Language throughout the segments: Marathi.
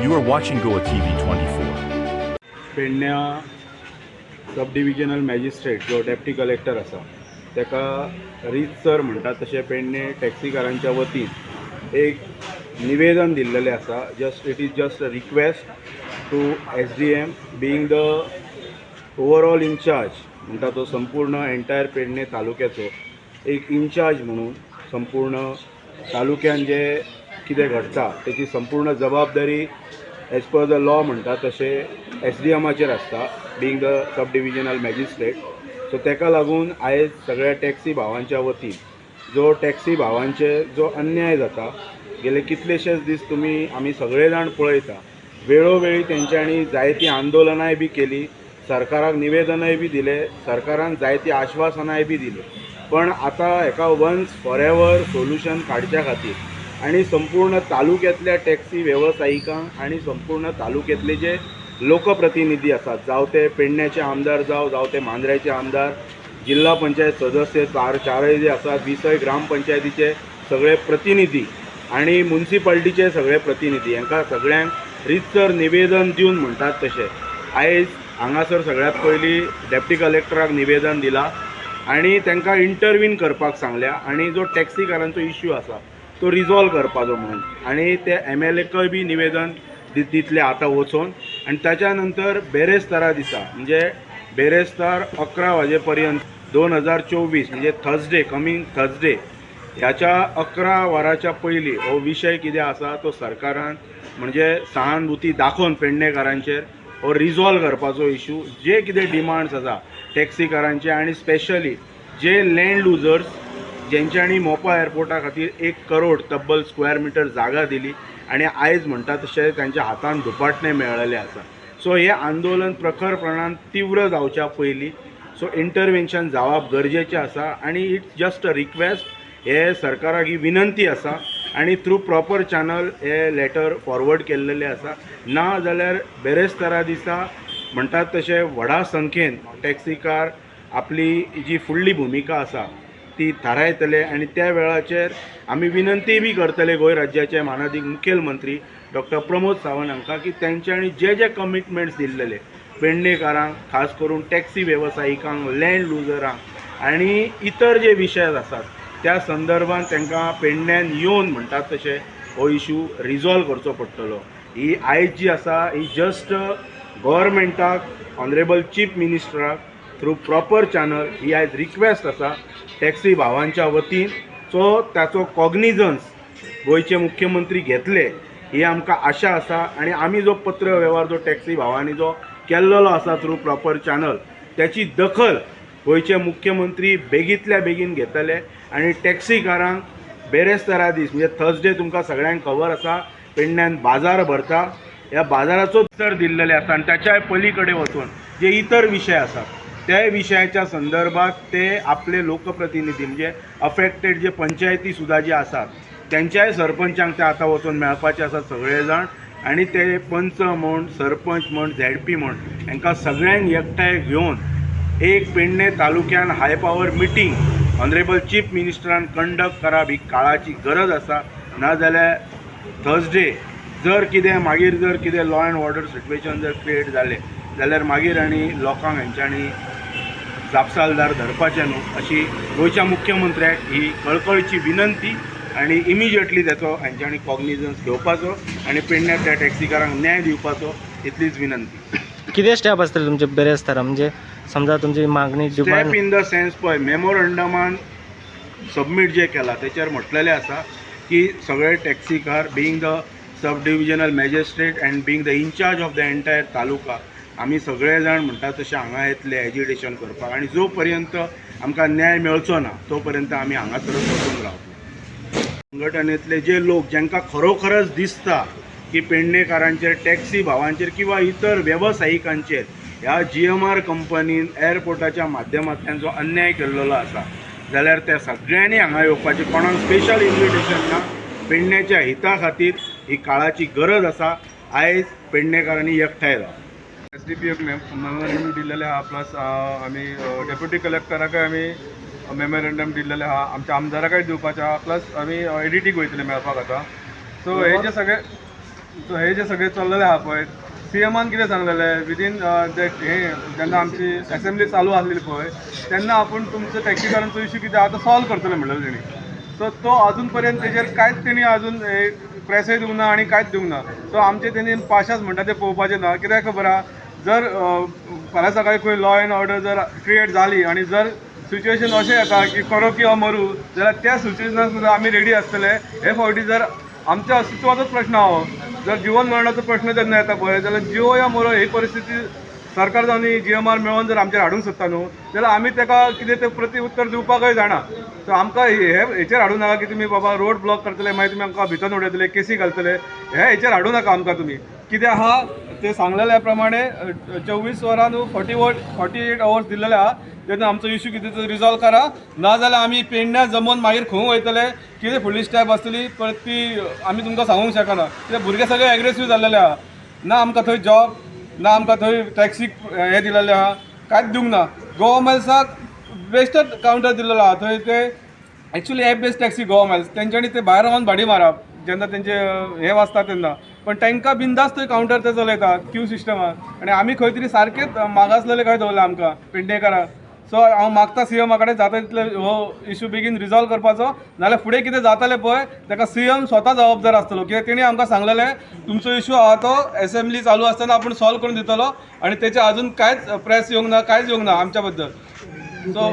You are watching Goa TV 24. पेडण्या सब डिविजनल मॅजिस्ट्रेट जो डेप्टी कलेक्टर आसा ताका रीतसर म्हणटा तशें पेडणे टॅक्सीकारांच्या वतीन एक निवेदन दिल्लेलें आसा just it is just a request to S D M being the overall incharge म्हणटा तो संपूर्ण एंटायर पेडणे तालुक्याचो एक इन्चार्ज म्हणून संपूर्ण तालुक्यान जे कितें घडटा तेची संपूर्ण जबाबदारी एज पर द लॉ म्हणटा तशें एस डी एमाचेर आसता being the sub divisional magistrate so तेका लागून आयज सगळ्या टॅक्सी भावांच्या वतीन जो टॅक्सी भावांचे जो अन्याय जाता गेले कितलेशेच दीस तुमी आमी सगळे जाण पळयता वेळोवेळी तेंच्यांनी जायतीं आंदोलनाय बी केली सरकाराक निवेदनय बी दिले सरकारान जायतीं आश्वासनाय बी दिली. पण आतां हेका वन्स फॉर एवर सोल्युशन काडच्या खातीर आनी संपूर्ण तालुक्यातल्या टॅक्सी वेवसायिकांक आनी संपूर्ण तालुक्यातले जे लोकप्रतिनिधी आसात जावं ते पेडण्याचे आमदार जावं जावं ते मांद्र्याचे आमदार जिल्हा पंचायत सदस्य चार चारय जे आसात विसय ग्रामपंचायतीचे सगळे प्रतिनिधी आणि म्युन्सिपाल्टीचे सगळे प्रतिनिधी. हांकां सगळ्यांक रितसर निवेदन दिवन म्हणटात तशें आयज हांगासर सगळ्यात पयलीं डेप्टी कलेक्टराक निवेदन दिलां आनी तांकां इंटरवीन करपाक सांगल्या आनी जो टॅक्सीकारांचो इश्यू आसा तो रिजॉल्व करपाचो म्हणून. आनी ते एम एल एकय बी निवेदन दि दितले आतां वचून. आनी ताच्या नंतर बेरेस्तारा दिसा म्हणजे बेरेस्तार अकरा वाजे पर्यंत दोन हजार चोवीस म्हणजे थर्सडे कमिंग थर्सडे ह्याच्या अकरा वराच्या पयलीं हो विशय कितें आसा तो सरकारान म्हणजे सहानुभूती दाखोवन पेडणेकारांचेर हो रिजॉल्व करपाचो इशू जे कितें डिमांड्स आसा टॅक्सीकारांचे आनी स्पेशली जे लँड लुजर्स ज्यांच्यानी मोपा एअरपोर्टा खातीर एक करोड तब्बल स्क्वेअर मिटर जागा दिली आनी आयज म्हणटा तशें तांच्या हातान दुपाटणे मेळलेले आसा. सो हे आंदोलन प्रखरपणान तीव्र जावच्या पयलीं सो इंटरवेन्शन जावप गरजेचें आसा आनी इट्स जस्ट अ रिक्वेस्ट हे सरकाराक ही विनंती आसा आनी थ्रू प्रॉपर चॅनल हे लेटर फॉरवर्ड केल्लेले आसा. ना जाल्यार बेरेस्तारा दिसा म्हणटात तशें व्हडा संख्येन टॅक्सीकार आपली जी फुडली भुमिका आसा ती थारायतले आनी त्या वेळाचेर आमी विनंती बी करतले गोंय राज्याचे माननीय मुखेलमंत्री डॉक्टर प्रमोद सावंत हांकां की तेंच्यांनी जे जे कमिटमेंट्स दिल्लेले पेडणेकारांक खास करून टॅक्सी वेवसायिकांक लँड लुजरांक आनी इतर जे विशय आसात त्या संदर्भात तांकां पेडण्यान येवन म्हणटात तशें हो इशू रिजॉल्व करचो पडटलो. ही आयज जी आसा ही जस्ट गव्हर्मेंटाक ऑनरेबल चीफ मिनिस्टराक थ्रू प्रॉपर चॅनल ही आयज रिक्वेस्ट आसा टॅक्सी भावांच्या वतीन. सो ताचो कॉग्निजन्स गोंयचे मुख्यमंत्री घेतले. ही आमकां आशा आसा आनी आमी जो पत्र वेव्हार जो टॅक्सी भावांनी जो केल्लो आसा थ्रू प्रॉपर चॅनल त्याची दखल गोंयचे मुख्यमंत्री बेगींतल्या बेगीन घेतले आनी टॅक्सीकारांक बेरेस्तारा दीस म्हणजे थर्सडे तुमकां सगळ्यांक खबर आसा पेडण्यान बाजार भरता. ह्या बाजाराचो उतर दिल्लेले आसा आनी त्याच्या पलीकडे वचून जे इतर विशय आसात त्या विशयाच्या संदर्भात ते आपले लोकप्रतिनिधी म्हणजे अफेक्टेड जे पंचायती सुद्दां जे आसात त्यांच्याय सरपंचांक ते आतां वचून मेळपाचे आसात सगळे जाण आनी ते पंच म्हण सरपंच म्हण झॅड पी म्हण हांकां सगळ्यांक एकठांय घेवन एक Pedne तालुक्यान high power meeting honourable chief मिनिस्टरान conduct करप ही काळाची गरज आसा. नाजाल्यार थर्सडे जर कितें मागीर जर कितें लॉ अँड ऑर्डर सिट्युएशन जर क्रिएट जालें जाल्यार मागीर आनी लोकांक हेंच्यांनी जापसालदार धरपाचें न्हू अशी गोंयच्या मुख्यमंत्र्याक ही कळकळीची विनंती आनी इमिजिएटली ताचो हांच्यांनी कॉग्निजन्स घेवपाचो आनी पेडण्यातल्या टॅक्सीकारांक न्याय दिवपाचो इतलीच विनंती. किती स्टेप असतील तुमचे बेरेस्तारा म्हणजे समजा तुमची मागणी स्टेप इन द सेन्स पळय मेमोरंडमान सबमीट जे केला तेचेर म्हटलेलें आसा की सगळे taxi car being the sub divisional magistrate and being the incharge of the entire taluka आमी सगळे जाण म्हणटा तशें हांगा येतले एज्युटेशन करपाक. आनी जो पर्यंत आमकां न्याय मेळचो ना तो पर्यंत आमी हांगासरच वचून रावतले संघटनेतले जे लोक जांकां खरोखरच दिसता की पेडणेकारांचेर टॅक्सी भावांचेर किंवा इतर वेवसायिकांचेर ह्या जी एम आर कंपनीन एअरपोर्टाच्या माध्यमांतल्यान जो अन्याय केल्लो आसा जाल्यार त्या सगळ्यांनी हांगा येवपाचें कोणाक स्पेशल इन्विटेशन ना पेडण्याच्या हिता खातीर ही काळाची गरज आसा आयज पेडणेकारांनी एकठांय जावं डी पी एफ मेमोरंडम दिल्लेले आहा प्लस आमी डेप्युटी कलेक्टराकय आमी मेमोरंडम दिल्लेले आहा आमच्या आमदाराकय दिवपाचे आहा प्लस आमी एडिटीक वयतले मेळपाक आतां सो हे जे सगळे सो हे जे सगळे चल्लेले आहा पळय सी एमान कितें सांगलेलें विदीन दॅट हे जेन्ना आमची असेंब्ली चालू आसलेली पळय तेन्ना आपूण तुमचो टॅक्सीकारांचो इश्यू कितें आहा सॉल्व करतले म्हणलेलो तेणी सो तो अजून पर्यंत तेजेर कांयच तेणी अजून प्रेसय दिवंक ना आनी कांयच दिवंक ना. सो आमचे तेणी पाशास म्हणटा ते पळोवपाचें ना. कित्याक खबर आहा जर फाल्यां सकाळी खंय लॉ एंड ऑर्डर जर क्रिएट जाली आनी जर सिच्युएशन अशें येता की करो किंवा मरू जाल्यार त्या सिच्युएशनाक सुद्दां आमी रेडी आसतले हे फावटी जर आमच्या अस्तित्वाचोच प्रश्न आहो जर जिवन मरणाचो प्रश्न जेन्ना येता पळय जाल्यार जियो या मरो ही परिस्थिती सरकार जावन जी एम आर मेळोन जर आमचेर हाडूंक सोदता न्हू जाल्यार आमी तेका कितें तें प्रती उत्तर दिवपाकय जाणा. सो आमकां हे हेचेर हाडूं नाका की तुमी बाबा रोड ब्लॉक करतले मागीर तुमी आमकां भितर उडयतले केसी घालतले. हे हेचेर हाडूं नाका आमकां तुमी कितें आहा ते सांगलेल्या प्रमाणे चोवीस वरां न्हू फॉर्टी वर फॉर्टी एट अवर्स दिल्लेले आहा तेन्ना आमचो इश्यू कितें तो रिजॉल्व करा. नाजाल्यार आमी पेडण्या जमोवन मागीर खंय वयतले कितें फुडली स्टेप आसतली परत ती आमी तुमकां सांगूंक शकना. कित्याक भुरगे सगळे एग्रेसीव जाल्लेले आहा ना आमकां थंय जॉब ना आमकां थंय टॅक्सीक हें दिलेलें आहा कांयच दिवंक ना. गोवा मायल्साक बेस्टच कावंटर दिलेलो आहा थंय ते actually app based taxi Goa Miles तेंच्यांनी ते भायर रावन भाडी मारप जेन्ना तेंचे हे वाचता तेन्ना पण तांकां बिंदास थंय कावंटर ते चलयतात क्यू सिस्टमाक आनी आमी खंय तरी सारकेंच मागासलेले कांय दवरला आमकां. पेडणेकारांक सो हांव मागता सी एमा कडेन जाता तितले हो इशू बेगीन रिजॉल्व करपाचो. नाल्यार फुडें कितें जातालें पळय ताका सी एम स्वता जबाबदार आसतलो कित्याक तेणी आमकां सांगलेलें तुमचो इशू आहा तो एसेंब्ली चालू आसतना आपूण सॉल्व करून दितलो आनी तेचे अजून कांयच प्रेस येवंक ना कांयच येवंक ना आमच्या बद्दल so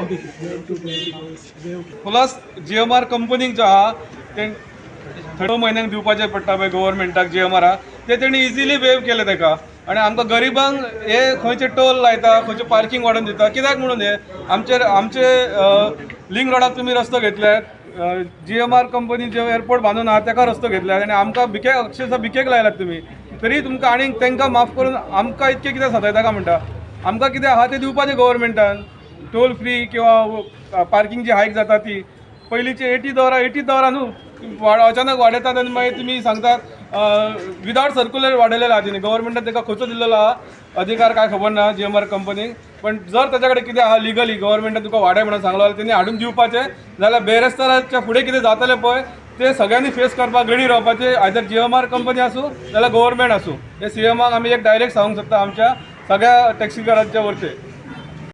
plus G M R कंपनीक जो आहा ते थर्ड म्हयन्याक दिवपाचें पडटा पळय गव्हर्मेंटाक जी एम आर ते तेणी इजिली वेव केले ताका आनी आमकां गरिबांक हे खंयचे टोल लायता खंयचे पार्किंग वाडोवन दिता कित्याक म्हणून हे? आमचे आमचे लिंक रोडाक तुमी रस्तो घेतल्यात जी एम आर कंपनी जे एअरपोर्ट बांदून आहा ताका रस्तो घेतल्यात आनी आमकां भिके अक्षरशः भिकेक लायल्यात तुमी तरी तुमकां आनीक तांकां माफ करून आमकां इतके कितें सतायता काय म्हणटा? आमकां कितें आहा तें दिवपाचें गव्हर्मेंटान टोल फ्री किंवा पार्किंग जी हायक जाता ती पयलींचे एटी दवरा एटी दवरा न्हू अचानक वाडयतात आनी मागीर तुमी सांगतात विदावट सर्क्युलर वाडयलेलो आहा तिने गव्हर्मेंटान ताका खंयचो दिल्लो आहा अधिकार काय खबर ना जी एम आर कंपनीक पण जर त्याच्या कडेन कितें आहा लिगली गव्हर्मेंटान तुका वाडय म्हणून सांगलो जाल्यार तेणी हाडून दिवपाचें जाल्यार बेरेस्ताराच्या फुडें कितें जातलें पळय ते सगळ्यांनी फेस करपाक रेडी रावपाचे. Either G M R company आसूं जाल्यार गव्हर्मेंट आसूं हे सी एमाक आमी एक डायरेक्ट सांगूंक शकता आमच्या सगळ्या टॅक्सीकारांच्या वरचे.